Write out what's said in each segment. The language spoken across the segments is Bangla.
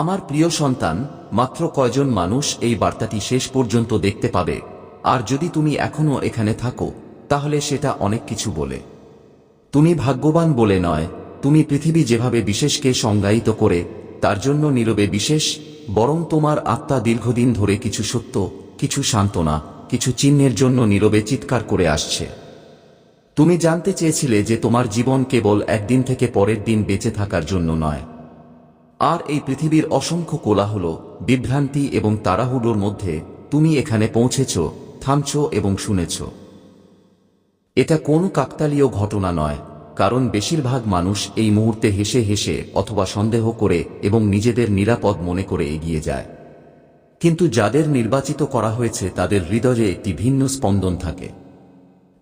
আমার প্রিয় সন্তান, মাত্র কয়জন মানুষ এই বার্তাটি শেষ পর্যন্ত দেখতে পাবে। আর যদি তুমি এখনও এখানে থাকো, তাহলে সেটা অনেক কিছু বলে। তুমি ভাগ্যবান বলে নয়, তুমি পৃথিবী যেভাবে বিশেষকে সংজ্ঞায়িত করে, তার জন্য নীরবে বিশেষ, বরং তোমার আত্মা দীর্ঘদিন ধরে কিছু সত্য, কিছু সান্ত্বনা, কিছু চিহ্নের জন্য নীরবে চিৎকার করে আসছে। তুমি জানতে চেয়েছিলে যে তোমার জীবন কেবল একদিন থেকে পরের দিন বেঁচে থাকার জন্য নয়। আর এই পৃথিবীর অসংখ্য কোলাহল, বিভ্রান্তি এবং তাড়াহুড়োর মধ্যে তুমি এখানে পৌঁছেছ, থামছ এবং শুনেছ। এটা কোনো কাকতালীয় ঘটনা নয়, কারণ বেশিরভাগ মানুষ এই মুহূর্তে হেসে হেসে অথবা সন্দেহ করে এবং নিজেদের নিরাপদ মনে করে এগিয়ে যায়। কিন্তু যাদের নির্বাচিত করা হয়েছে, তাদের হৃদয়ে একটি ভিন্ন স্পন্দন থাকে।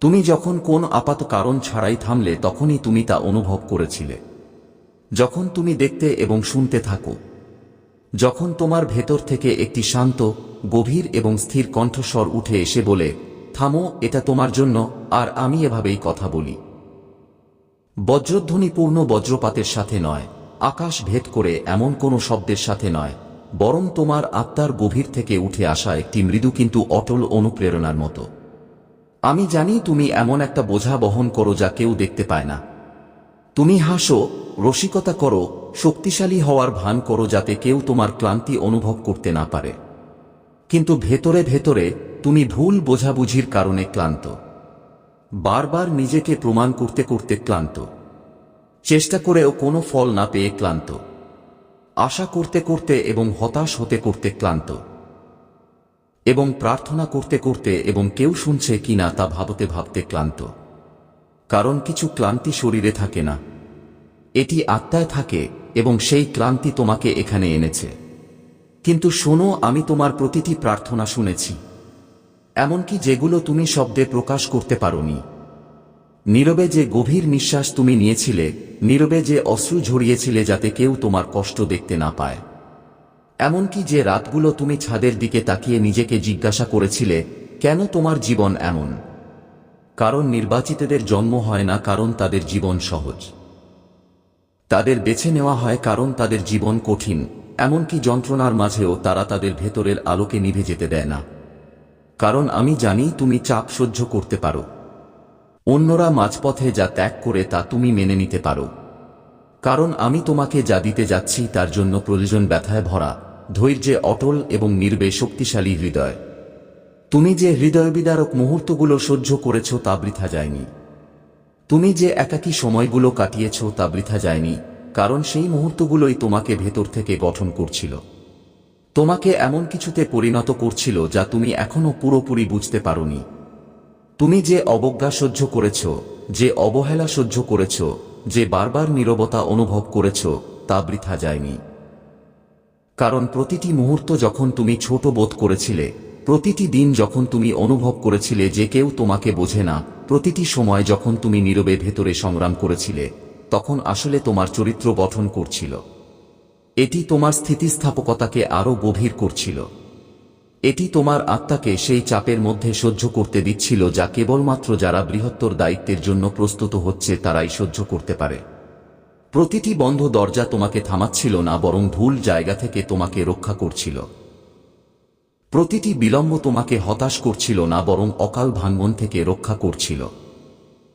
তুমি যখন কোন আপাত কারণ ছাড়াই থামলে, তখনই তুমি তা অনুভব করেছিলে। যখন তুমি দেখতে এবং শুনতে থাকো, যখন তোমার ভেতর থেকে একটি শান্ত, গভীর এবং স্থির কণ্ঠস্বর উঠে এসে বলে, থামো, এটা তোমার জন্য, আর আমি এভাবেই কথা বলি। বজ্রধ্বনিপূর্ণ বজ্রপাতের সাথে নয়, আকাশ ভেদ করে এমন কোনো শব্দের সাথে নয়, বরং তোমার আত্মার গভীর থেকে উঠে আসা একটি মৃদু কিন্তু অটল অনুপ্রেরণার মতো। আমি জানি তুমি এমন একটা বোঝা বহন করো যা কেউ দেখতে পায় না। তুমি হাসো রসিকতা করো, শক্তিশালী হওয়ার ভান করো যাতে কেউ তোমার ক্লান্তি অনুভব করতে না পারে। কিন্তু ভেতরে ভেতরে তুমি ভুল বোঝাবুঝির কারণে ক্লান্ত। বারবার নিজেকে প্রমাণ করতে করতে ক্লান্ত। চেষ্টা করেও কোনো ফল না পেয়ে ক্লান্ত। আশা করতে করতে এবং হতাশ হতে করতে ক্লান্ত। এবং প্রার্থনা করতে করতে এবং কেউ শুনছে কিনা তা ভাবতে ভাবতে ক্লান্ত। কারণ কিছু ক্লান্তি শরীরে থাকে না। এটি আত্মায় থাকে এবং সেই ক্লান্তি তোমাকে এখানে এনেছে। কিন্তু শোনো, আমি তোমার প্রতিটি প্রার্থনা শুনেছি। এমনকি যেগুলো তুমি শব্দে প্রকাশ করতে পারোনি। নীরবে যে গভীর নিঃশ্বাস তুমি নিয়েছিলে, নীরবে যে অশ্রু ঝরিয়েছিলে যাতে কেউ তোমার কষ্ট দেখতে না পায়। এমনকি যে রাতগুলো তুমি ছাদের দিকে তাকিয়ে নিজেকে জিজ্ঞাসা করেছিলে, কেন তোমার জীবন এমন? কারণ নির্বাচিতদের জন্ম হয় না, কারণ তাদের জীবন সহজ। তাদের বেছে নেওয়া হয় কারণ তাদের জীবন কঠিন, এমনকি যন্ত্রণার মাঝেও তারা তাদের ভেতরের আলোকে নিভে যেতে দেয় না। কারণ আমি জানি তুমি চাপ সহ্য করতে পারো। অন্যরা মাঝপথে যা ত্যাগ করে তা তুমি মেনে নিতে পারো। কারণ আমি তোমাকে যা দিতে যাচ্ছি তার জন্য প্রয়োজন ব্যথায় ভরা, ধৈর্যে অটল এবং নির্বে শক্তিশালী হৃদয়। তুমি যে হৃদয়বিদারক মুহূর্তগুলো সহ্য করেছ তা বৃথা যায়নি। তুমি যে একাকী সময়গুলো কাটিয়েছ তা বৃথা যায়নি, কারণ সেই মুহূর্তগুলোই তোমাকে ভেতর থেকে গঠন করছিল। তোমাকে এমন কিছুতে পরিণত করছিল যা তুমি এখনও পুরোপুরি বুঝতে পারোনি। তুমি যে অবজ্ঞা সহ্য করেছ, যে অবহেলা সহ্য করেছ, যে বারবার নীরবতা অনুভব করেছ, তা বৃথা যায়নি। কারণ প্রতিটি মুহূর্ত যখন তুমি ছোট বোধ করেছিলে, প্রতিটি দিন যখন তুমি অনুভব করেছিলে যে কেউ তোমাকে বোঝে না প্রতিটি সময় যখন তুমি নীরবে ভেতরে সংগ্রাম করেছিলে, তখন আসলে তোমার চরিত্র গঠন করছিল। এটি তোমার স্থিতিস্থাপকতাকে আরও গভীর করছিল। এটি তোমার আত্মাকে সেই চাপের মধ্যে সহ্য করতে দিচ্ছিল যা কেবলমাত্র যারা বৃহত্তর দায়িত্বের জন্য প্রস্তুত হচ্ছে তারাই সহ্য করতে পারে। প্রতিটি বন্ধ দরজা তোমাকে থামাচ্ছিল না, বরং ভুল জায়গা থেকে তোমাকে রক্ষা করছিল। প্রতিটি বিলম্ব তোমাকে হতাশ করছিল না, বরং অকাল ভাঙ্গন থেকে রক্ষা করছিল।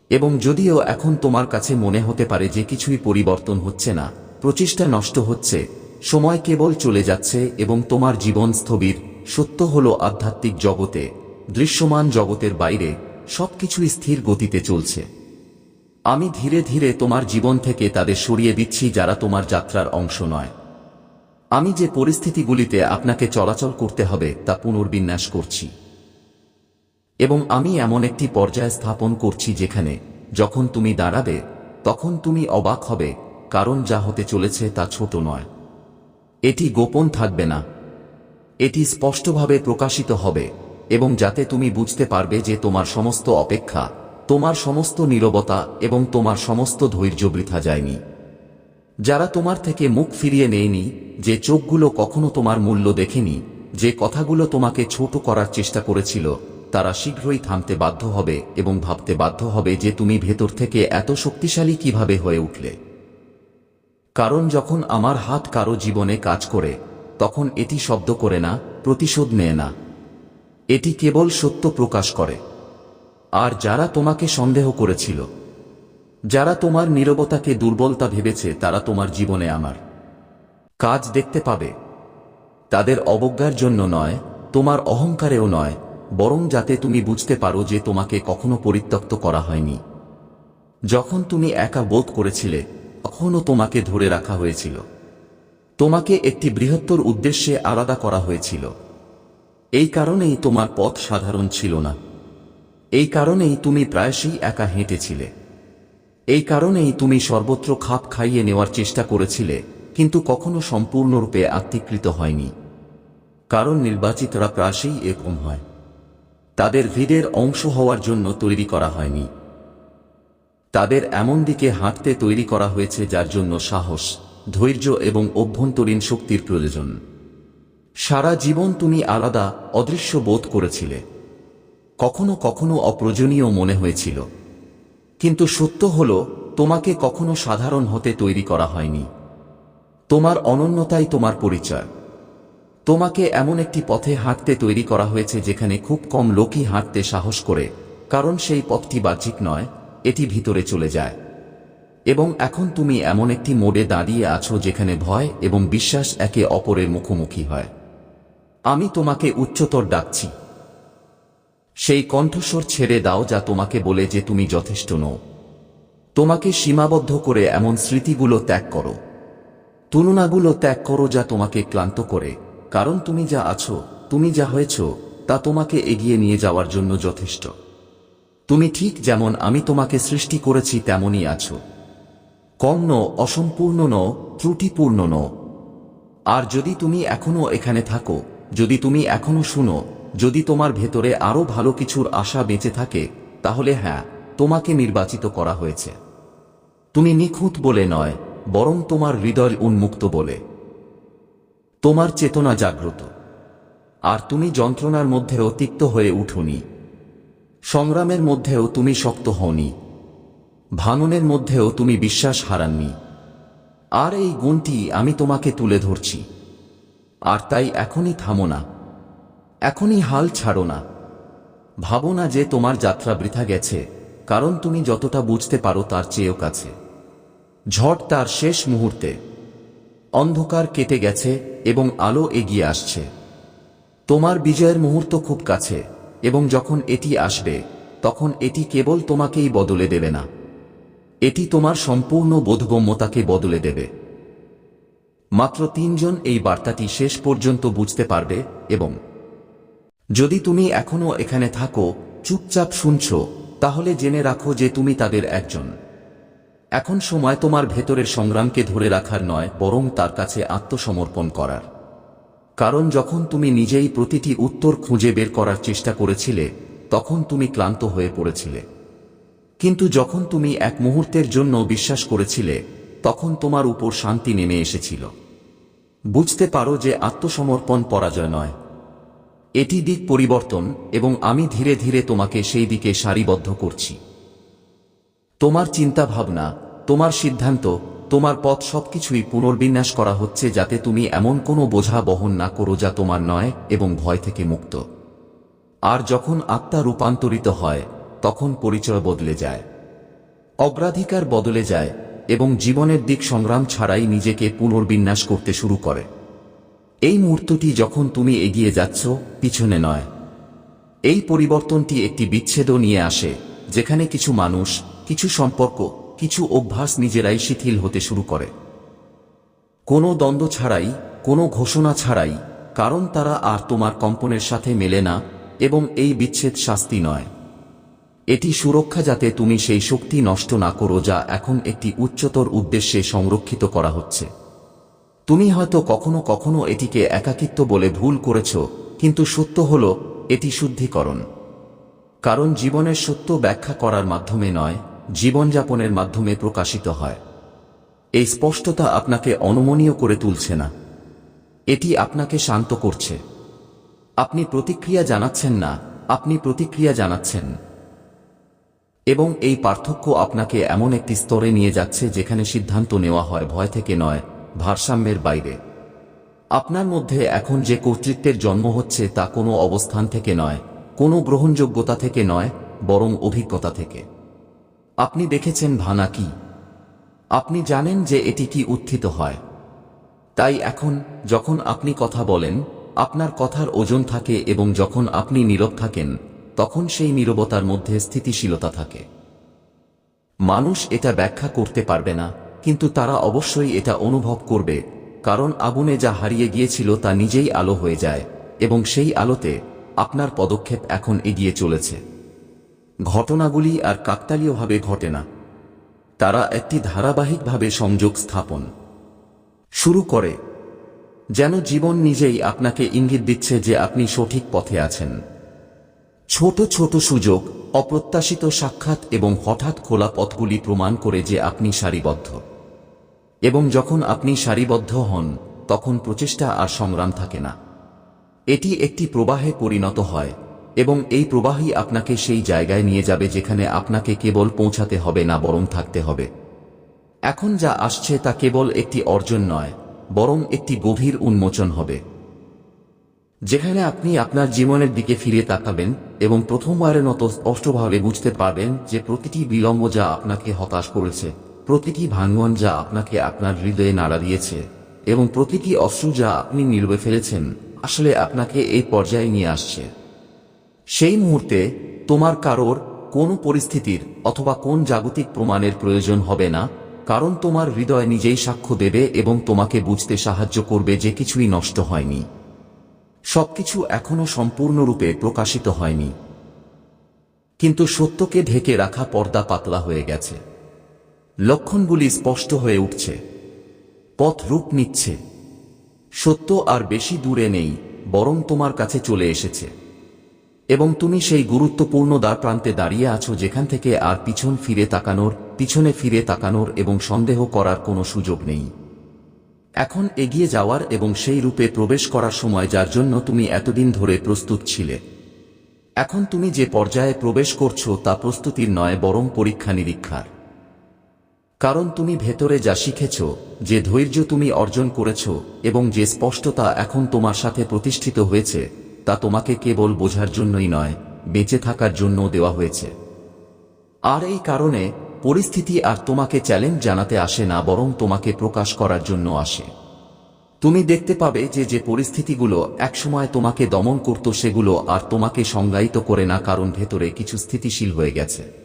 এবং যদিও এখন তোমার কাছে মনে হতে পারে যে কিছুই পরিবর্তন হচ্ছে না, প্রচেষ্টা নষ্ট হচ্ছে, সময় কেবল চলে যাচ্ছে এবং তোমার জীবন স্থবির, সত্য হল আধ্যাত্মিক জগতে, দৃশ্যমান জগতের বাইরে, সবকিছুই স্থির গতিতে চলছে। আমি ধীরে ধীরে তোমার জীবন থেকে তাদের সরিয়ে দিচ্ছি যারা তোমার যাত্রার অংশ নয়। আমি যে পরিস্থিতিগুলিতে আপনাকে চলাচল করতে হবে তা পুনর্বিন্যাস করছি। এবং আমি এমন একটি পর্যায় স্থাপন করছি যেখানে, যখন তুমি দাঁড়াবে, তখন তুমি অবাক হবে, কারণ যা হতে চলেছে তা ছোট নয়। এটি গোপন থাকবে না। এটি স্পষ্টভাবে প্রকাশিত হবে, এবং যাতে তুমি বুঝতে পারবে যে তোমার সমস্ত অপেক্ষা, তোমার সমস্ত নীরবতা এবং তোমার সমস্ত ধৈর্য বৃথা যায়নি। যারা তোমার থেকে মুখ ফিরিয়ে নেয়নি, যে চোখগুলো কখনো তোমার মূল্য দেখেনি, যে কথাগুলো তোমাকে ছোট করার চেষ্টা করেছিল, তারা শীঘ্রই থামতে বাধ্য হবে এবং ভাবতে বাধ্য হবে যে তুমি ভেতর থেকে এত শক্তিশালী কীভাবে হয়ে উঠলে। কারণ যখন আমার হাত কারও জীবনে কাজ করে, তখন এটি শব্দ করে না, প্রতিশোধ নেয় না। এটি কেবল সত্য প্রকাশ করে। আর যারা তোমাকে সন্দেহ করেছিল যারা তোমার নীরবতাকে দুর্বলতা ভেবেছে, তারা তোমার জীবনে আমার কাজ দেখতে পাবে। তাদের অবজ্ঞার জন্য নয়, তোমার অহংকারেও নয়, বরং যাতে তুমি বুঝতে পারো যে তোমাকে কখনো পরিত্যক্ত করা হয়নি। যখন তুমি একা বোধ করেছিলে, তখনও তোমাকে ধরে রাখা হয়েছিল। তোমাকে একটি বৃহত্তর উদ্দেশ্যে আলাদা করা হয়েছিল। এই কারণেই তোমার পথ সাধারণ ছিল না। এই কারণেই তুমি প্রায়শই একা হেঁটেছিলে। এই কারণেই তুমি সর্বত্র খাপ খাইয়ে নেওয়ার চেষ্টা করেছিলে, কিন্তু কখনো সম্পূর্ণরূপে আত্মীকৃত হয়নি। কারণ নির্বাচিতরা প্রায়শই এরকম হয়। তাদের ভিড়ের অংশ হওয়ার জন্য তৈরি করা হয়নি। তাদের এমন দিকে হাঁটতে তৈরি করা হয়েছে যার জন্য সাহস, ধৈর্য এবং অভ্যন্তরীণ শক্তির প্রয়োজন। সারা জীবন তুমি আলাদা, অদৃশ্য বোধ করেছিলে। কখনো কখনো অপ্রয়োজনীয় মনে হয়েছিল। কিন্তু সত্য হল, তোমাকে কখনো সাধারণ হতে তৈরি করা হয়নি। তোমার অনন্যতাই তোমার পরিচয়। তোমাকে এমন একটি পথে হাঁটতে তৈরি করা হয়েছে যেখানে খুব কম লোকই হাঁটতে সাহস করে, কারণ সেই পথটি বাহ্যিক নয়, এটি ভিতরে চলে যায়। এবং এখন তুমি এমন একটি মোড়ে দাঁড়িয়ে আছো যেখানে ভয় এবং বিশ্বাস একে অপরের মুখোমুখি হয়। আমি তোমাকে উচ্চতর ডাকছি। সেই কণ্ঠস্বর ছেড়ে দাও যা তোমাকে বলে যে তুমি যথেষ্ট নও। তোমাকে সীমাবদ্ধ করে এমন স্মৃতিগুলো ত্যাগ করো। তুলনাগুলো ত্যাগ করো যা তোমাকে ক্লান্ত করে, কারণ তুমি যা আছো, তুমি যা হয়েছ, তা তোমাকে এগিয়ে নিয়ে যাওয়ার জন্য যথেষ্ট। তুমি ঠিক যেমন আমি তোমাকে সৃষ্টি করেছি তেমনই আছো। কম ন অসম্পূর্ণ ন ত্রুটিপূর্ণ ন আর যদি তুমি এখনও এখানে থাকো, যদি তুমি এখনও শুনো যদি তোমার ভেতরে আরও ভালো কিছুর আশা বেঁচে থাকে, তাহলে হ্যাঁ তোমাকে নির্বাচিত করা হয়েছে। তুমি নিখুঁত বলে নয়, বরং তোমার হৃদয় উন্মুক্ত বলে। তোমার চেতনা জাগ্রত। আর তুমি যন্ত্রণার মধ্যেও তিক্ত হয়ে উঠুনি। সংগ্রামের মধ্যেও তুমি শক্ত হওনি। ভাঙনের মধ্যেও তুমি বিশ্বাস হারাননি। আর এই গুণটি আমি তোমাকে তুলে ধরছি। আর তাই এখনই থামো না। এখনই হাল ছাড়ো না। ভাবো না যে তোমার যাত্রা বৃথা গেছে, কারণ তুমি যতটা বুঝতে পারো তার চেয়েও কাছে। ঝড় তার শেষ মুহূর্তে। অন্ধকার কেটে গেছে এবং আলো এগিয়ে আসছে। তোমার বিজয়ের মুহূর্ত খুব কাছে, এবং যখন এটি আসবে, তখন এটি কেবল তোমাকেই বদলে দেবে না। এটি তোমার সম্পূর্ণ বোধগম্যতাকে বদলে দেবে। মাত্র তিনজন এই বার্তাটি শেষ পর্যন্ত বুঝতে পারবে এবং যদি তুমি এখনও এখানে থাকো, চুপচাপ শুনছ, তাহলে জেনে রাখো যে তুমি তাদের একজন। এখন সময় তোমার ভেতরের সংগ্রামকে ধরে রাখার নয়, বরং তার কাছে আত্মসমর্পণ করার। কারণ যখন তুমি নিজেই প্রতিটি উত্তর খুঁজে বের করার চেষ্টা করেছিলে, তখন তুমি ক্লান্ত হয়ে পড়েছিলে। কিন্তু যখন তুমি এক মুহূর্তের জন্য বিশ্বাস করেছিলে, তখন তোমার উপর শান্তি নেমে এসেছিল। বুঝতে পারো যে আত্মসমর্পণ পরাজয় নয়। এটি দিক পরিবর্তন এবং আমি ধীরে ধীরে তোমাকে সেই দিকে সারিবদ্ধ করছি। তোমার চিন্তা ভাবনা তোমার সিদ্ধান্ত, তোমার পথ সবকিছুই পুনর্বিন্যাস করা হচ্ছে যাতে তুমি এমন কোনো বোঝা বহন না করো যা তোমার নয় এবং ভয় থেকে মুক্ত। আর যখন আত্মা রূপান্তরিত হয়, তখন পরিচয় বদলে যায়। অগ্রাধিকার বদলে যায় এবং জীবনের দিক সংগ্রাম ছাড়াই নিজেকে পুনর্বিন্যাস করতে শুরু করে। এই মুহূর্তটি যখন তুমি এগিয়ে যাচ্ছ, পিছনে নয়। এই পরিবর্তনটি একটি বিচ্ছেদও নিয়ে আসে, যেখানে কিছু মানুষ, কিছু সম্পর্ক, কিছু অভ্যাস নিজেরাই শিথিল হতে শুরু করে। কোনো দ্বন্দ্ব ছাড়াই, কোনো ঘোষণা ছাড়াই, কারণ তারা আর তোমার কম্পনের সাথে মেলে না, এবং এই বিচ্ছেদ শাস্তি নয়। এটি সুরক্ষা যাতে তুমি সেই শক্তি নষ্ট না করো যা এখন একটি উচ্চতর উদ্দেশ্যে সংরক্ষিত করা হচ্ছে। তুমি হয়তো কখনো কখনো এটিকে একাকিত্ব বলে ভুল করেছ, কিন্তু সত্য হল, এটি শুদ্ধিকরণ। কারণ জীবনের সত্য ব্যাখ্যা করার মাধ্যমে নয়, জীবনযাপনের মাধ্যমে প্রকাশিত হয়। এই স্পষ্টতা আপনাকে অনমনীয় করে তুলছে না। এটি আপনাকে শান্ত করছে। আপনি প্রতিক্রিয়া জানাচ্ছেন না, আপনি প্রতিক্রিয়া জানাচ্ছেন। এবং এই পার্থক্য আপনাকে এমন একটি স্তরে নিয়ে যাচ্ছে যেখানে সিদ্ধান্ত নেওয়া হয় ভয় থেকে নয় ভারসাম্যের বাইরে। আপনার মধ্যে এখন যে কর্তৃত্বের জন্ম হচ্ছে তা কোনো অবস্থান থেকে নয়, কোনো গ্রহণযোগ্যতা থেকে নয়, বরং অভিজ্ঞতা থেকে। আপনি দেখেছেন ভানা কি? আপনি জানেন যে এটি কি উত্থিত হয়। তাই এখন, যখন আপনি কথা বলেন, আপনার কথার ওজন থাকে এবং যখন আপনি নীরব থাকেন, তখন সেই নীরবতার মধ্যে স্থিতিশীলতা থাকে। মানুষ এটা ব্যাখ্যা করতে পারবে না কিন্তু তারা অবশ্যই এটা অনুভব করবে, কারণ আগুনে যা হারিয়ে গিয়েছিল তা নিজেই আলো হয়ে যায়, এবং সেই আলোতে আপনার পদক্ষেপ এখন এগিয়ে চলেছে। ঘটনাগুলি আর কাকতালীয়ভাবে ঘটে না। তারা একটি ধারাবাহিকভাবে সংযোগ স্থাপন। শুরু করে, যেন জীবন নিজেই আপনাকে ইঙ্গিত দিচ্ছে যে আপনি সঠিক পথে আছেন। ছোট ছোট সুযোগ, অপ্রত্যাশিত সাক্ষাৎ এবং হঠাৎ খোলা পথগুলি প্রমাণ করে যে আপনি সারিবদ্ধ। এবং যখন আপনি সারিবদ্ধ হন, তখন প্রচেষ্টা আর সংগ্রাম থাকে না। এটি একটি প্রবাহে পরিণত হয়, এবং এই প্রবাহই আপনাকে সেই জায়গায় নিয়ে যাবে যেখানে আপনাকে কেবল পৌঁছাতে হবে না বরং থাকতে হবে। এখন যা আসছে তা কেবল একটি অর্জন নয়, বরং একটি গভীর উন্মোচন হবে। যেখানে আপনি আপনার জীবনের দিকে ফিরে তাকাবেন এবং প্রথমবারের মতো স্পষ্টভাবে বুঝতে পারবেন যে প্রতিটি বিলম্ব যা আপনাকে হতাশ করেছে প্রতিটি ভাঙ্গন যা আপনাকে আপনার হৃদয়ে নাড়া দিয়েছে এবং প্রতিটি অশ্রু যা আপনি নীরবে ফেলেছেন, আসলে আপনাকে এই পর্যায়ে নিয়ে আসছে। সেই মুহূর্তে তোমার কারোর কোনো পরিস্থিতির অথবা কোন জাগতিক প্রমাণের প্রয়োজন হবে না, কারণ তোমার হৃদয় নিজেই সাক্ষ্য দেবে এবং তোমাকে বুঝতে সাহায্য করবে যে কিছুই নষ্ট হয়নি। সবকিছু এখনও সম্পূর্ণরূপে প্রকাশিত হয়নি। কিন্তু সত্যকে ঢেকে রাখা পর্দা পাতলা হয়ে গেছে। লক্ষণগুলি স্পষ্ট হয়ে উঠছে। পথ রূপ নিচ্ছে। সত্য আর বেশি দূরে নেই, বরং তোমার কাছে চলে এসেছে। এবং তুমি সেই গুরুত্বপূর্ণ দ্বার প্রান্তে দাঁড়িয়ে আছো যেখান থেকে আর পিছন ফিরে তাকানোর, পিছনে ফিরে তাকানোর এবং সন্দেহ করার কোনো সুযোগ নেই। এখন এগিয়ে যাওয়ার এবং সেই রূপে প্রবেশ করার সময় যার জন্য তুমি এতদিন ধরে প্রস্তুত ছিলে। এখন তুমি যে পর্যায়ে প্রবেশ করছ তা প্রস্তুতির নয়, বরং পরীক্ষা নিরীক্ষার কারণ তুমি ভেতরে যা শিখেছ, যে ধৈর্য তুমি অর্জন করেছ, এবং যে স্পষ্টতা এখন তোমার সাথে প্রতিষ্ঠিত হয়েছে, তা তোমাকে কেবল বোঝার জন্যই নয়, বেঁচে থাকার জন্য দেওয়া হয়েছে। আর এই কারণে, পরিস্থিতি আর তোমাকে চ্যালেঞ্জ জানাতে আসে না, বরং তোমাকে প্রকাশ করার জন্য আসে। তুমি দেখতে পাবে যে যে পরিস্থিতিগুলো একসময় তোমাকে দমন করত, সেগুলো আর তোমাকে সংজ্ঞায়িত করে না, কারণ ভেতরে কিছু স্থিতিশীল হয়ে গেছে।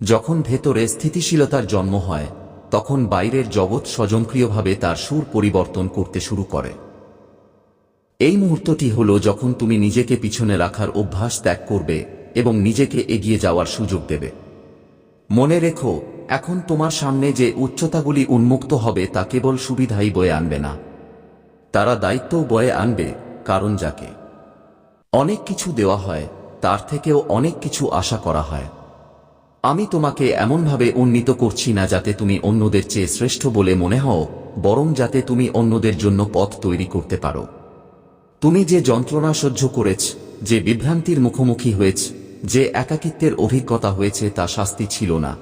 যখন ভেতরে স্থিতিশীলতার জন্ম হয়, তখন বাইরের জগৎ স্বজনক্রিয়ভাবে তার সুর পরিবর্তন করতে শুরু করে। এই মুহূর্তটি হল যখন তুমি নিজেকে পিছনে রাখার অভ্যাস ত্যাগ করবে এবং নিজেকে এগিয়ে যাওয়ার সুযোগ দেবে। মনে রেখো, এখন তোমার সামনে যে উচ্চতাগুলি উন্মুক্ত হবে তা কেবল সুবিধাই বয়ে আনবে না। তারা দায়িত্বও বয়ে আনবে, কারণ যাকে অনেক কিছু দেওয়া হয়, তার থেকেও অনেক কিছু আশা করা হয়। আমি তোমাকে এমনভাবে উন্নীত করছি না যাতে তুমি অন্যদের চেয়ে শ্রেষ্ঠ বলে মনে হও, বরং যাতে তুমি অন্যদের জন্য পথ তৈরি করতে পারো। তুমি যে যন্ত্রণা সহ্য করেছ, যে বিভ্রান্তির মুখোমুখি হয়েছ, যে একাকিত্বের অভিজ্ঞতা হয়েছে তা শাস্তি ছিল না।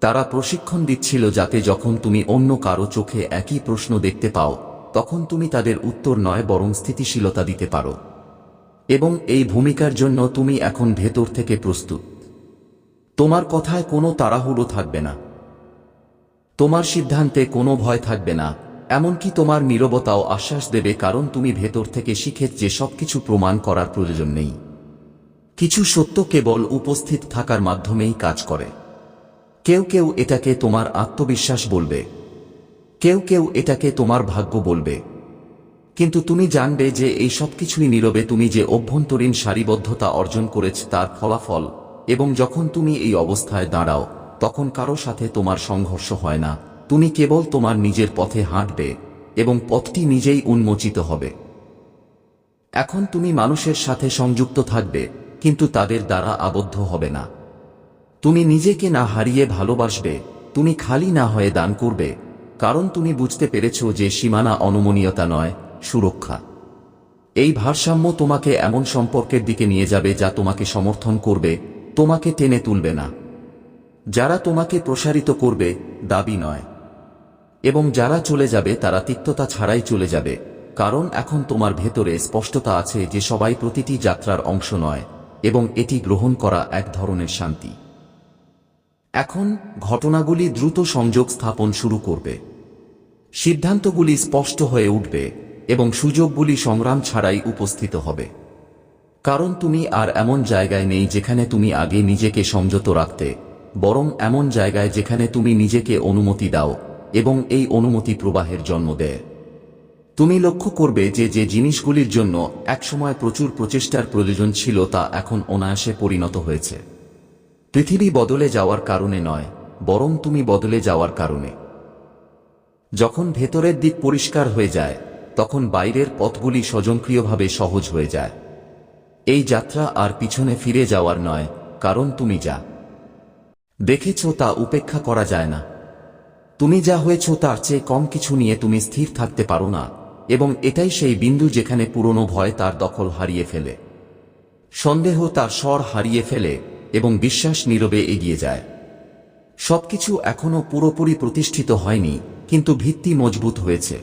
তারা প্রশিক্ষণ দিচ্ছিল যাতে যখন তুমি অন্য কারও চোখে একই প্রশ্ন দেখতে পাও, তখন তুমি তাদের উত্তর নয়, বরং স্থিতিশীলতা দিতে পারো। এবং এই ভূমিকার জন্য তুমি এখন ভেতর থেকে প্রস্তুত। তোমার কথায় কোনো তাড়াহুড়ো থাকবে না। তোমার সিদ্ধান্তে কোনো ভয় থাকবে না, এমনকি তোমার নীরবতাও আশ্বাস দেবে কারণ তুমি ভেতর থেকে শিখে যে সবকিছু প্রমাণ করার প্রয়োজন নেই। কিছু সত্য কেবল উপস্থিত থাকার মাধ্যমেই কাজ করে। কেউ কেউ এটাকে তোমার আত্মবিশ্বাস বলবে। কেউ কেউ এটাকে তোমার ভাগ্য বলবে। কিন্তু তুমি জানবে যে এই সব কিছুই নীরবে তুমি যে অভ্যন্তরীণ সারিবদ্ধতা অর্জন করেছ তার ফলাফল এবং যখন তুমি এই অবস্থায় দাঁড়াও, তখন কারও সাথে তোমার সংঘর্ষ হয় না। তুমি কেবল তোমার নিজের পথে হাঁটবে এবং পথটি নিজেই উন্মোচিত হবে। এখন তুমি মানুষের সাথে সংযুক্ত থাকবে, কিন্তু তাদের দ্বারা আবদ্ধ হবে না। তুমি নিজেকে না হারিয়ে ভালোবাসবে, তুমি খালি না হয়ে দান করবে, কারণ তুমি বুঝতে পেরেছ যে সীমানা অনমনীয়তা নয়, সুরক্ষা। এই ভারসাম্য তোমাকে এমন সম্পর্কের দিকে নিয়ে যাবে যা তোমাকে সমর্থন করবে তোমাকে টেনে তুলবে না। যারা তোমাকে প্রসারিত করবে, দাবি নয়। এবং যারা চলে যাবে, তারা তিক্ততা ছাড়াই চলে যাবে। কারণ এখন তোমার ভেতরে স্পষ্টতা আছে যে সবাই প্রতিটি যাত্রার অংশ নয়, এবং এটি গ্রহণ করা এক ধরনের শান্তি। এখন ঘটনাগুলি দ্রুত সংযোগ স্থাপন শুরু করবে। সিদ্ধান্তগুলি স্পষ্ট হয়ে উঠবে, এবং সুযোগগুলি সংগ্রাম ছাড়াই উপস্থিত হবে। কারণ তুমি আর এমন জায়গায় নেই যেখানে তুমি আগে নিজেকে সংযত রাখতে, বরং এমন জায়গায় যেখানে তুমি নিজেকে অনুমতি দাও এবং এই অনুমতি প্রবাহের জন্ম দেয়। তুমি লক্ষ্য করবে যে যে জিনিসগুলির জন্য একসময় প্রচুর প্রচেষ্টার প্রয়োজন ছিল তা এখন অনায়াসে পরিণত হয়েছে। পৃথিবী বদলে যাওয়ার কারণে নয়, বরং তুমি বদলে যাওয়ার কারণে। যখন ভেতরের দিক পরিষ্কার হয়ে যায়, তখন বাইরের পথগুলি স্বজনক্রিয়ভাবে সহজ হয়ে যায়। এই যাত্রা আর পিছনে ফিরে যাওয়ার নয়, কারণ তুমি যা। দেখেছ তা উপেক্ষা করা যায় না। তুমি যা হয়েছ তার চেয়ে কম কিছু নিয়ে তুমি স্থির থাকতে পারো না, এবং এটাই সেই বিন্দু যেখানে পুরনো ভয় তার দখল হারিয়ে ফেলে। সন্দেহ তার স্বর হারিয়ে ফেলে, এবং বিশ্বাস নীরবে এগিয়ে যায়। সবকিছু এখনও পুরোপুরি প্রতিষ্ঠিত হয়নি, কিন্তু ভিত্তি মজবুত হয়েছে।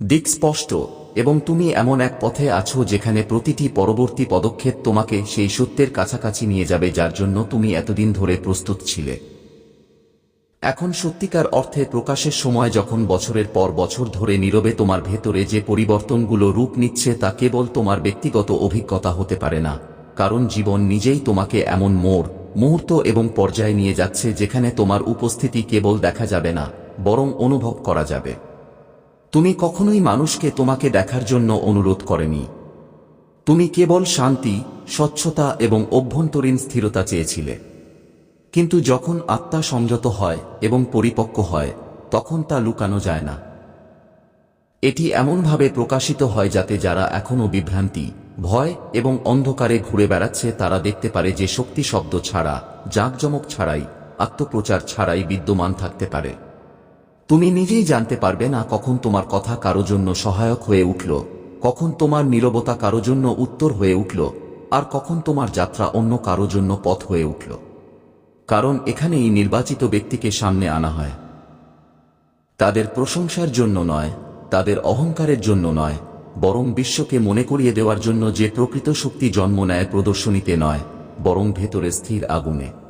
দিক স্পষ্ট এবং তুমি এমন এক পথে আছো যেখানে প্রতিটি পরবর্তী পদক্ষেপ তোমাকে সেই সত্যের কাছাকাছি নিয়ে যাবে যার জন্য তুমি এতদিন ধরে প্রস্তুত ছিলে। এখন সত্যিকার অর্থে প্রকাশের সময় যখন বছরের পর বছর ধরে নীরবে তোমার ভেতরে যে পরিবর্তনগুলো রূপ নিচ্ছে তা কেবল তোমার ব্যক্তিগত অভিজ্ঞতা হতে পারে না, কারণ জীবন নিজেই তোমাকে এমন মোড়, মুহূর্ত এবং পর্যায়ে নিয়ে যাচ্ছে যেখানে তোমার উপস্থিতি কেবল দেখা যাবে না, বরং অনুভব করা যাবে। তুমি কখনোই মানুষকে তোমাকে দেখার জন্য অনুরোধ করেনি। তুমি কেবল শান্তি, স্বচ্ছতা এবং অভ্যন্তরীণ স্থিরতা চেয়েছিলে। কিন্তু যখন আত্মা সংযত হয় এবং পরিপক্ক হয়, তখন তা লুকানো যায় না। এটি এমনভাবে প্রকাশিত হয় যাতে যারা এখনও বিভ্রান্তি, ভয় এবং অন্ধকারে ঘুরে বেড়াচ্ছে, তারা দেখতে পারে যে শক্তি শব্দ ছাড়া, জাঁকজমক ছাড়াই, আত্মপ্রচার ছাড়াই বিদ্যমান থাকতে পারে। তুমি নিজেই জানতে পারবে না কখন তোমার কথা কারও জন্য সহায়ক হয়ে উঠল, কখন তোমার নীরবতা কারও জন্য উত্তর হয়ে উঠল, আর কখন তোমার যাত্রা অন্য কারও জন্য পথ হয়ে উঠল। কারণ এখানেই নির্বাচিত ব্যক্তিকে সামনে আনা হয়। তাদের প্রশংসার জন্য নয়, তাদের অহংকারের জন্য নয়, বরং বিশ্বকে মনে করিয়ে দেওয়ার জন্য যে প্রকৃত শক্তি জন্ম নেয় প্রদর্শনীতে নয়, বরং ভেতরে স্থির আগুনে।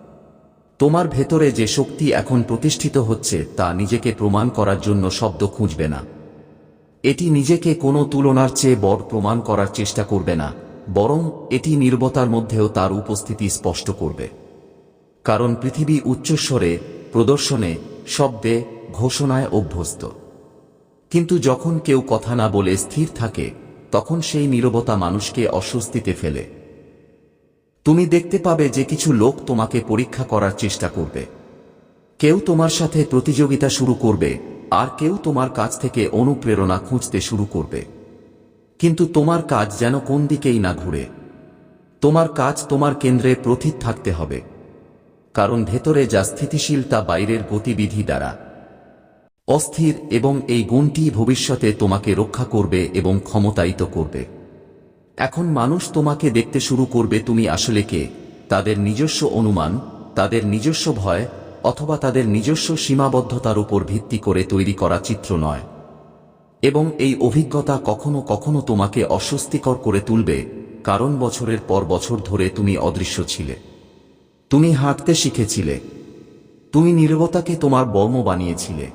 তোমার ভেতরে যে শক্তি এখন প্রতিষ্ঠিত হচ্ছে, তা নিজেকে প্রমাণ করার জন্য শব্দ খুঁজবে না। এটি নিজেকে কোনো তুলনার চেয়ে বড় প্রমাণ করার চেষ্টা করবে না, বরং এটি নির্বতার মধ্যেও তার উপস্থিতি স্পষ্ট করবে। কারণ পৃথিবী উচ্চস্বরে, প্রদর্শনে, শব্দে, ঘোষণায় অভ্যস্ত। কিন্তু যখন কেউ কথা না বলে স্থির থাকে, তখন সেই নীরবতা মানুষকে অস্বস্তিতে ফেলে। তুমি দেখতে পাবে যে কিছু লোক তোমাকে পরীক্ষা করার চেষ্টা করবে। কেউ তোমার সাথে প্রতিযোগিতা শুরু করবে, আর কেউ তোমার কাছ থেকে অনুপ্রেরণা খুঁজতে শুরু করবে। কিন্তু তোমার কাজ যেন কোন দিকেই না ঘুরে। তোমার কাজ তোমার কেন্দ্রে প্রথিত থাকতে হবে। কারণ ভেতরে যা স্থিতিশীল তা বাইরের গতিবিধি দ্বারা। অস্থির এবং এই গুণটি ভবিষ্যতে তোমাকে রক্ষা করবে এবং ক্ষমতায়িত করবে। এখন মানুষ তোমাকে দেখতে শুরু করবে তুমি আসলে কে? তাদের নিজস্ব অনুমান, তাদের নিজস্ব ভয়, অথবা তাদের নিজস্ব সীমাবদ্ধতার উপর ভিত্তি করে তৈরি করা চিত্র নয়। এবং এই অভিজ্ঞতা কখনো কখনো তোমাকে অস্বস্তিকর করে তুলবে, কারণ বছরের পর বছর ধরে তুমি অদৃশ্য ছিলে। তুমি হাঁটতে শিখেছিলে। তুমি নীরবতাকে তোমার বর্ম বানিয়েছিলে।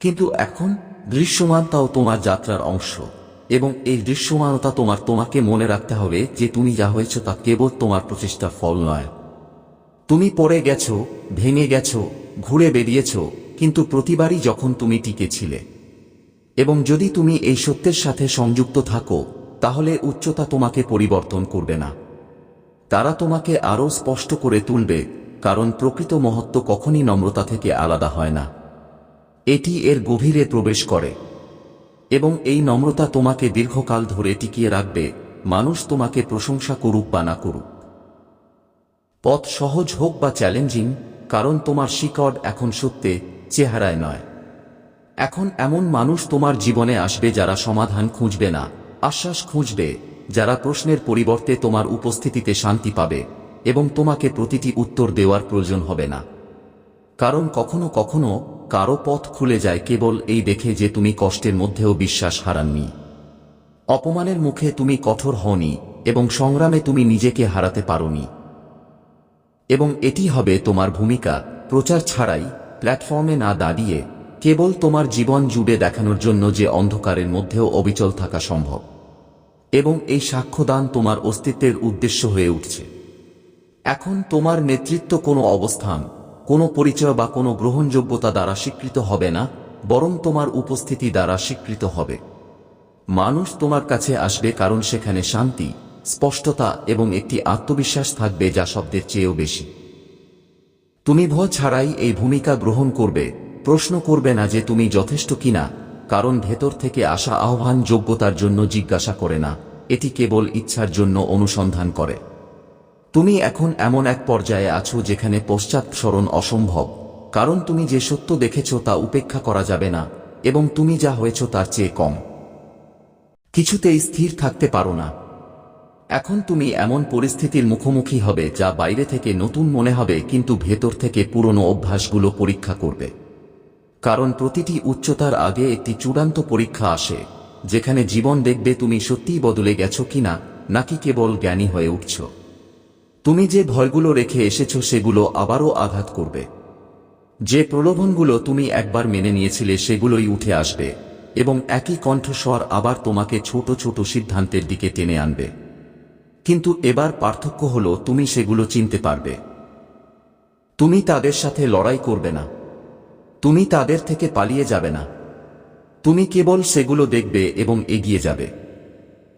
কিন্তু এখন দৃশ্যমানতাও তোমার যাত্রার অংশ। এবং এই দৃশ্যমানতা তোমার তোমাকে মনে রাখতে হবে যে তুমি যা হয়েছ তা কেবল তোমার প্রচেষ্টার ফল নয়। তুমি পড়ে গেছ, ভেঙে গেছ, ঘুরে বেরিয়েছ কিন্তু প্রতিবারই যখন তুমি টিকেছিলে। এবং যদি তুমি এই সত্যের সাথে সংযুক্ত থাকো, তাহলে উচ্চতা তোমাকে পরিবর্তন করবে না। তারা তোমাকে আরও স্পষ্ট করে তুলবে, কারণ প্রকৃত মহত্ব কখনই নম্রতা থেকে আলাদা হয় না। এটি এর গভীরে প্রবেশ করে। এবং এই নম্রতা তোমাকে দীর্ঘকাল ধরে টিকিয়ে রাখবে, মানুষ তোমাকে প্রশংসা করুক বা না করুক। পথ সহজ হোক বা চ্যালেঞ্জিং, কারণ তোমার শিকড় এখন সত্যে চেহারায় নয়। এখন এমন মানুষ তোমার জীবনে আসবে যারা সমাধান খুঁজবে না, আশ্বাস খুঁজবে, যারা প্রশ্নের পরিবর্তে তোমার উপস্থিতিতে শান্তি পাবে এবং তোমাকে প্রতিটি উত্তর দেওয়ার প্রয়োজন হবে না। কারণ কখনো কখনো কারও পথ খুলে যায় কেবল এই দেখে যে তুমি কষ্টের মধ্যেও বিশ্বাস হারাননি। অপমানের মুখে তুমি কঠোর হওনি এবং সংগ্রামে তুমি নিজেকে হারাতে পারোনি। এবং এটি হবে তোমার ভূমিকা। প্রচার ছাড়াই প্ল্যাটফর্মে না দাঁড়িয়ে কেবল তোমার জীবন জুড়ে দেখানোর জন্য যে অন্ধকারের মধ্যেও অবিচল থাকা সম্ভব। এবং এই সাক্ষ্যদান তোমার অস্তিত্বের উদ্দেশ্য হয়ে উঠছে। এখন তোমার নেতৃত্ব কোনো অবস্থান কোনো পরিচয় বা কোনো গ্রহণযোগ্যতা দ্বারা স্বীকৃত হবে না, বরং তোমার উপস্থিতি দ্বারা স্বীকৃত হবে। মানুষ তোমার কাছে আসবে কারণ সেখানে শান্তি, স্পষ্টতা এবং একটি আত্মবিশ্বাস থাকবে যা শব্দের চেয়েও বেশি। তুমি ভয় ছাড়াই এই ভূমিকা গ্রহণ করবে। প্রশ্ন করবে না যে তুমি যথেষ্ট কিনা, কারণ ভেতর থেকে আসা আহ্বান যোগ্যতার জন্য জিজ্ঞাসা করে না, এটি কেবল ইচ্ছার জন্য অনুসন্ধান করে। তুমি এখন এমন এক পর্যায়ে আছো যেখানে পশ্চাৎসরণ অসম্ভব, কারণ তুমি যে সত্য দেখেছ তা উপেক্ষা করা যাবে না, এবং তুমি যা হয়েছ তার চেয়ে কম। কিছুতেই স্থির থাকতে পারো না। এখন তুমি এমন পরিস্থিতির মুখোমুখি হবে যা বাইরে থেকে নতুন মনে হবে, কিন্তু ভেতর থেকে পুরনো অভ্যাসগুলো পরীক্ষা করবে। কারণ প্রতিটি উচ্চতার আগে একটি চূড়ান্ত পরীক্ষা আসে, যেখানে জীবন দেখবে তুমি সত্যিই বদলে গেছো কিনা, নাকি কেবল জ্ঞানী হয়ে উঠছ। তুমি যে ভয়গুলো রেখে এসেছ সেগুলো আবারও আঘাত করবে। যে প্রলোভনগুলো তুমি একবার মেনে নিয়েছিলে সেগুলোই উঠে আসবে, এবং একই কণ্ঠস্বর আবার তোমাকে ছোট ছোট সিদ্ধান্তের দিকে টেনে আনবে। কিন্তু এবার পার্থক্য হলো তুমি সেগুলো চিনতে পারবে। তুমি তাদের সাথে লড়াই করবে না। তুমি তাদের থেকে পালিয়ে যাবে না। তুমি কেবল সেগুলো দেখবে এবং এগিয়ে যাবে।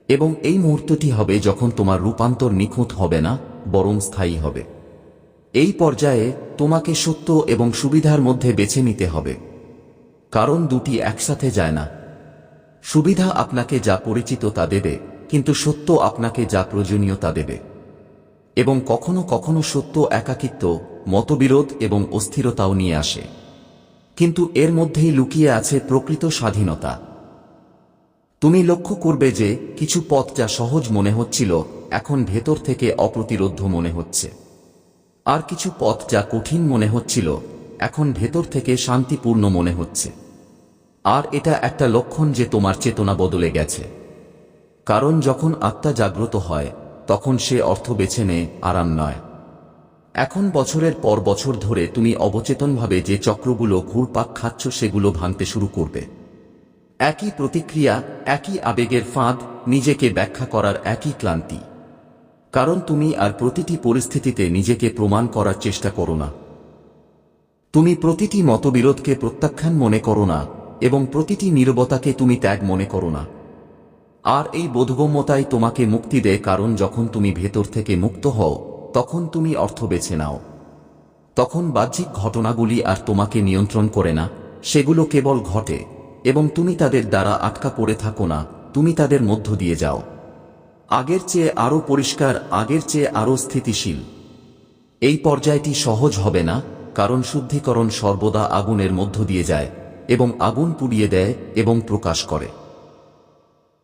এবং এই মুহূর্তটি হবে যখন তোমার রূপান্তর নিখুঁত হবে না, বরং স্থায়ী হবে। এই পর্যায়ে তোমাকে সত্য এবং সুবিধার মধ্যে বেছে নিতে হবে। কারণ দুটি একসাথে যায় না। সুবিধা আপনাকে যা পরিচিত তা দেবে, কিন্তু সত্য আপনাকে যা প্রয়োজনীয় তা দেবে। এবং কখনো কখনো সত্য একাকিত্ব, মতবিরোধ এবং অস্থিরতাও নিয়ে আসে। কিন্তু এর মধ্যেই লুকিয়ে আছে প্রকৃত স্বাধীনতা। তুমি লক্ষ্য করবে যে কিছু পথ যা সহজ মনে হচ্ছিল, এখন ভেতর থেকে অপ্রতিরোধ্য মনে হচ্ছে। আর কিছু পথ যা কঠিন মনে হচ্ছিল, এখন ভেতর থেকে শান্তিপূর্ণ মনে হচ্ছে। আর এটা একটা লক্ষণ যে তোমার চেতনা বদলে গেছে। কারণ যখন আত্মা জাগ্রত হয়, তখন সে অর্থ বেছে নেয়, আরাম নয়। এখন বছরের পর বছর ধরে তুমি অবচেতনভাবে যে চক্রগুলো ঘুরপাক খাচ্ছ, সেগুলো ভাঙতে শুরু করবে। একই প্রতিক্রিয়া, একই আবেগের ফাঁদ, নিজেকে ব্যাখ্যা করার একই ক্লান্তি। কারণ তুমি আর প্রতিটি পরিস্থিতিতে নিজেকে প্রমাণ করার চেষ্টা করো না। তুমি প্রতিটি মতবিরোধকে প্রত্যাখ্যান মনে করো না, এবং প্রতিটি নীরবতাকে তুমি ত্যাগ মনে করো না। আর এই বোধগম্যতাই তোমাকে মুক্তি দেয় কারণ যখন তুমি ভেতর থেকে মুক্ত হও, তখন তুমি অর্থ বেছে নাও। তখন বাহ্যিক ঘটনাগুলি আর তোমাকে নিয়ন্ত্রণ করে না, সেগুলো কেবল ঘটে। এবং তুমি তাদের দ্বারা আটকা পড়ে থাকো না, তুমি তাদের মধ্য দিয়ে যাও। আগের চেয়ে আরও পরিষ্কার, আগের চেয়ে আরও স্থিতিশীল। এই পর্যায়টি সহজ হবে না, কারণ শুদ্ধিকরণ সর্বদা আগুনের মধ্য দিয়ে যায় এবং আগুন পুড়িয়ে দেয় এবং প্রকাশ করে।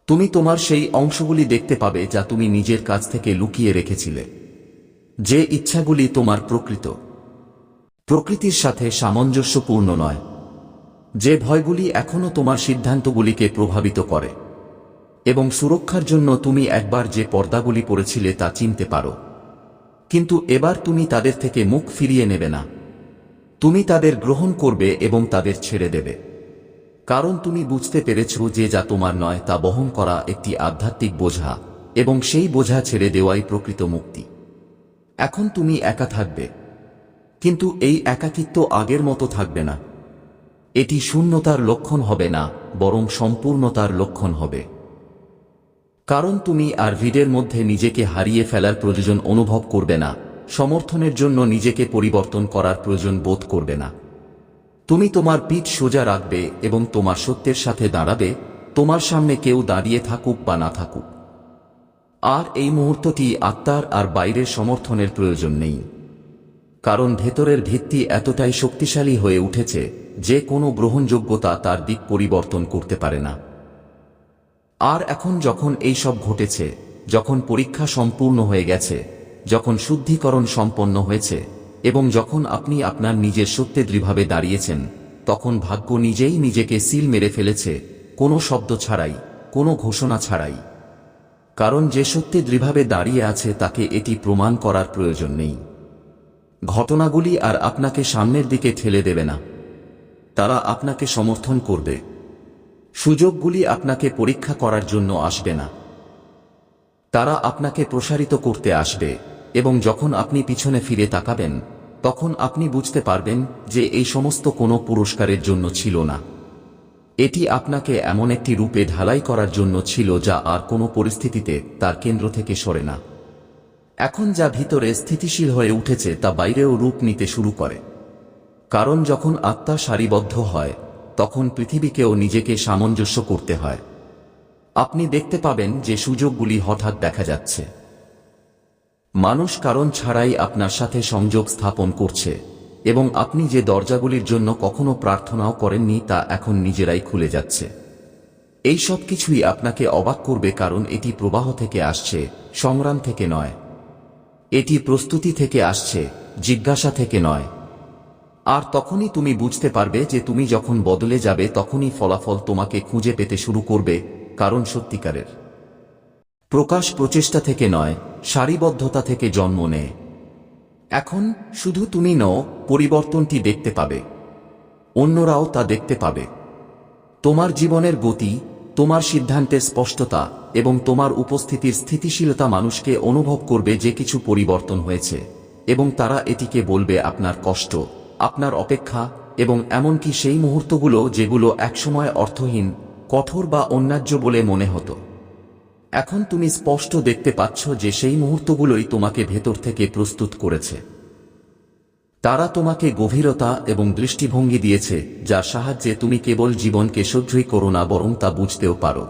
তুমি তোমার সেই অংশগুলি দেখতে পাবে যা তুমি নিজের কাছ থেকে লুকিয়ে রেখেছিলে, যে ইচ্ছাগুলি তোমার প্রকৃত। প্রকৃতির সাথে সামঞ্জস্যপূর্ণ নয়। যে ভয়গুলি এখনও তোমার সিদ্ধান্তগুলিকে প্রভাবিত করে। এবং সুরক্ষার জন্য তুমি একবার যে পর্দাগুলি পড়েছিলে তা চিনতে পারো। কিন্তু এবার তুমি তাদের থেকে মুখ ফিরিয়ে নেবে না। তুমি তাদের গ্রহণ করবে এবং তাদের ছেড়ে দেবে। কারণ তুমি বুঝতে পেরেছ যে যা তোমার নয় তা বহন করা একটি আধ্যাত্মিক বোঝা, এবং সেই বোঝা ছেড়ে দেওয়াই প্রকৃত মুক্তি। এখন তুমি একা থাকবে। কিন্তু এই একাকিত্ব আগের মতো থাকবে না। এটি শূন্যতার লক্ষণ হবে না, বরং সম্পূর্ণতার লক্ষণ হবে। কারণ তুমি আর ভিডের মধ্যে নিজেকে হারিয়ে ফেলার প্রয়োজন অনুভব করবে না, সমর্থনের জন্য নিজেকে পরিবর্তন করার প্রয়োজন বোধ করবে না। তুমি তোমার পিঠ সোজা রাখবে এবং তোমার সত্যের সাথে দাঁড়াবে, তোমার সামনে কেউ দাঁড়িয়ে থাকুক বা না থাকুক। আর এই মুহূর্তটি আত্মার আর বাইরের সমর্থনের প্রয়োজন নেই। কারণ ভেতরের ভিত্তি এতটাই শক্তিশালী হয়ে উঠেছে যে কোনো গ্রহণযোগ্যতা তার দিক পরিবর্তন করতে পারে না। আর এখন যখন এই সব ঘটেছে, যখন পরীক্ষা সম্পূর্ণ হয়ে গেছে, যখন শুদ্ধিকরণ সম্পন্ন হয়েছে, এবং যখন আপনি আপনার নিজের সত্যে দৃঢ়ভাবে দাঁড়িয়েছেন, তখন ভাগ্য নিজেই নিজেকে সিল মেরে ফেলেছে, কোনো শব্দ ছাড়াই, কোনো ঘোষণা ছাড়াই। কারণ যে সত্যে দৃঢ়ভাবে দাঁড়িয়ে আছে তাকে এটি প্রমাণ করার প্রয়োজন নেই। ঘটনাগুলি আর আপনাকে সামনের দিকে ঠেলে দেবে না। তারা আপনাকে সমর্থন করবে। সুযোগগুলি আপনাকে পরীক্ষা করার জন্য আসবে না। তারা আপনাকে প্রসারিত করতে আসবে, এবং যখন আপনি পিছনে ফিরে তাকাবেন, তখন আপনি বুঝতে পারবেন যে এই সমস্ত কোনো পুরস্কারের জন্য ছিল না। এটি আপনাকে এমন একটি রূপে ঢালাই করার জন্য ছিল যা আর কোনো পরিস্থিতিতে তার কেন্দ্র থেকে সরে না। এখন যা ভিতরে স্থিতিশীল হয়ে উঠেছে তা বাইরেও রূপ নিতে শুরু করে। কারণ যখন আত্মা সারিবদ্ধ হয়, তখন পৃথিবীকেও নিজেকে সামঞ্জস্য করতে হয়। আপনি দেখতে পাবেন যে সুযোগগুলি হঠাৎ দেখা যাচ্ছে। মানুষ কারণ ছাড়াই আপনার সাথে সংযোগ স্থাপন করছে, এবং আপনি যে দরজাগুলির জন্য কখনো প্রার্থনাও করেননি তা এখন নিজেরাই খুলে যাচ্ছে। এই সব কিছুই আপনাকে অবাক করবে কারণ এটি প্রবাহ থেকে আসছে, সংগ্রাম থেকে নয়। এটি প্রস্তুতি থেকে আসছে, জিজ্ঞাসা থেকে নয়। আর তখনই তুমি বুঝতে পারবে যে তুমি যখন বদলে যাবে তখনই ফলাফল তোমাকে খুঁজে পেতে শুরু করবে, কারণ সত্যিকারের। প্রকাশ প্রচেষ্টা থেকে নয়, সারিবদ্ধতা থেকে জন্ম নেয়। এখন শুধু তুমি নও, পরিবর্তনটি দেখতে পাবে। অন্যরাও তা দেখতে পাবে। তোমার জীবনের গতি, তোমার সিদ্ধান্তের স্পষ্টতা এবং তোমার উপস্থিতির স্থিতিশীলতা মানুষকে অনুভব করবে যে কিছু পরিবর্তন হয়েছে এবং তারা এটিকে বলবে আপনার কষ্ট। আপনার অপেক্ষা এবং এমনকি সেই মুহূর্তগুলো যেগুলো একসময় অর্থহীন, কঠোর বা অন্যায্য বলে মনে হতো। এখন তুমি স্পষ্ট দেখতে পাচ্ছ যে সেই মুহূর্তগুলোই তোমাকে ভেতর থেকে প্রস্তুত করেছে। তারা তোমাকে গভীরতা এবং দৃষ্টিভঙ্গি দিয়েছে, যার সাহায্যে তুমি কেবল জীবনকে সহ্যই করো না, বরং তা বুঝতেও পারো।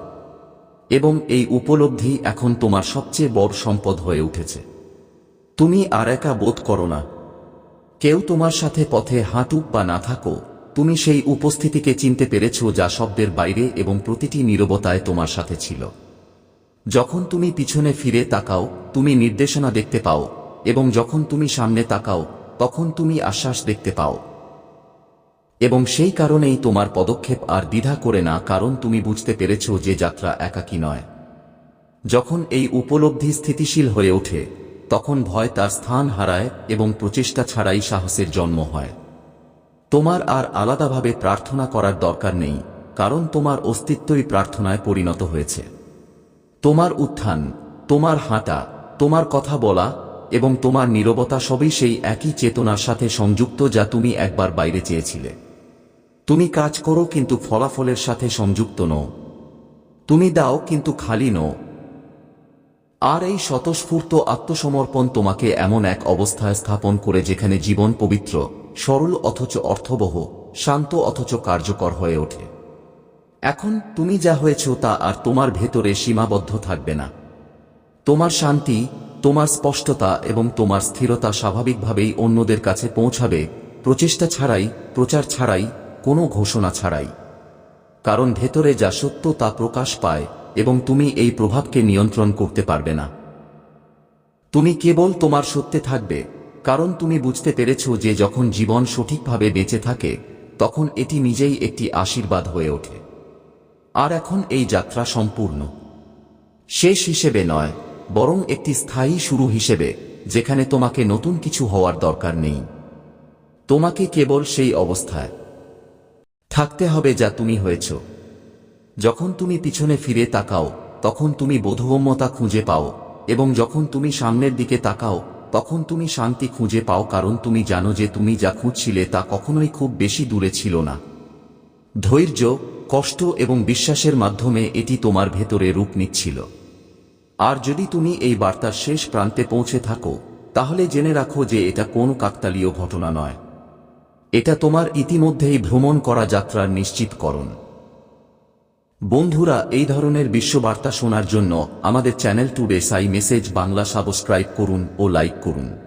এবং এই উপলব্ধি এখন তোমার সবচেয়ে বড় সম্পদ হয়ে উঠেছে। তুমি আর একা বোধ করো না কেউ তোমার সাথে পথে হাঁটুক বা না থাকো, তুমি সেই উপস্থিতিকে চিনতে পেরেছ যা শব্দের বাইরে এবং প্রতিটি নীরবতায় তোমার সাথে ছিল। যখন তুমি পিছনে ফিরে তাকাও, তুমি নির্দেশনা দেখতে পাও, এবং যখন তুমি সামনে তাকাও, তখন তুমি আশ্বাস দেখতে পাও। এবং সেই কারণেই তোমার পদক্ষেপ আর দ্বিধা করে না, কারণ তুমি বুঝতে পেরেছ যে যাত্রা একাকী নয়। যখন এই উপলব্ধি স্থিতিশীল হয়ে ওঠে তখন ভয় তার স্থান হারায় এবং প্রচেষ্টা ছাড়াই সাহসের জন্ম হয়। তোমার আর আলাদাভাবে প্রার্থনা করার দরকার নেই, কারণ তোমার অস্তিত্বই প্রার্থনায় পরিণত হয়েছে। তোমার উত্থান, তোমার হাঁটা, তোমার কথা বলা এবং তোমার নীরবতা সবই সেই একই চেতনার সাথে সংযুক্ত যা তুমি একবার বাইরে চেয়েছিলে। তুমি কাজ করো কিন্তু ফলাফলের সাথে সংযুক্ত নও। তুমি দাও কিন্তু খালি নও। আর এই স্বতঃস্ফূর্ত আত্মসমর্পণ তোমাকে এমন এক অবস্থায় স্থাপন করে যেখানে জীবন পবিত্র, সরল অথচ অর্থবহ, শান্ত অথচ কার্যকর হয়ে ওঠে। এখন তুমি যা হয়েছ তা আর তোমার ভেতরে সীমাবদ্ধ থাকবে না। তোমার শান্তি, তোমার স্পষ্টতা এবং তোমার স্থিরতা স্বাভাবিকভাবেই অন্যদের কাছে পৌঁছাবে, প্রচেষ্টা ছাড়াই, প্রচার ছাড়াই, কোনো ঘোষণা ছাড়াই। কারণ ভেতরে যা সত্য তা প্রকাশ পায় এবং তুমি এই প্রভাবকে নিয়ন্ত্রণ করতে পারবে না। তুমি কেবল তোমার সত্যে থাকবে, কারণ তুমি বুঝতে পেরেছ যে যখন জীবন সঠিকভাবে বেঁচে থাকে, তখন এটি নিজেই একটি আশীর্বাদ হয়ে ওঠে। আর এখন এই যাত্রা সম্পূর্ণ। শেষ হিসেবে নয়, বরং একটি স্থায়ী শুরু হিসেবে, যেখানে তোমাকে নতুন কিছু হওয়ার দরকার নেই। তোমাকে কেবল সেই অবস্থায় থাকতে হবে যা তুমি হয়েছ। যখন তুমি পিছনে ফিরে তাকাও, তখন তুমি বোধগম্যতা খুঁজে পাও, এবং যখন তুমি সামনের দিকে তাকাও, তখন তুমি শান্তি খুঁজে পাও কারণ তুমি জানো যে তুমি যা খুঁজছিলে তা কখনোই খুব বেশি দূরে ছিল না। ধৈর্য, কষ্ট এবং বিশ্বাসের মাধ্যমে এটি তোমার ভেতরে রূপ নিচ্ছিল। আর যদি তুমি এই বার্তার শেষ প্রান্তে পৌঁছে থাকো, তাহলে জেনে রাখো যে এটা কোন কাকতালীয় ঘটনা নয়। এটা তোমার ইতিমধ্যেই ভ্রমণ করা যাত্রার নিশ্চিতকরণ। বন্ধুরা, এই ধরনের বিশ্ববার্তা শোনার জন্য আমাদের চ্যানেল টুডে সাই মেসেজ বাংলা সাবস্ক্রাইব করুন ও লাইক করুন।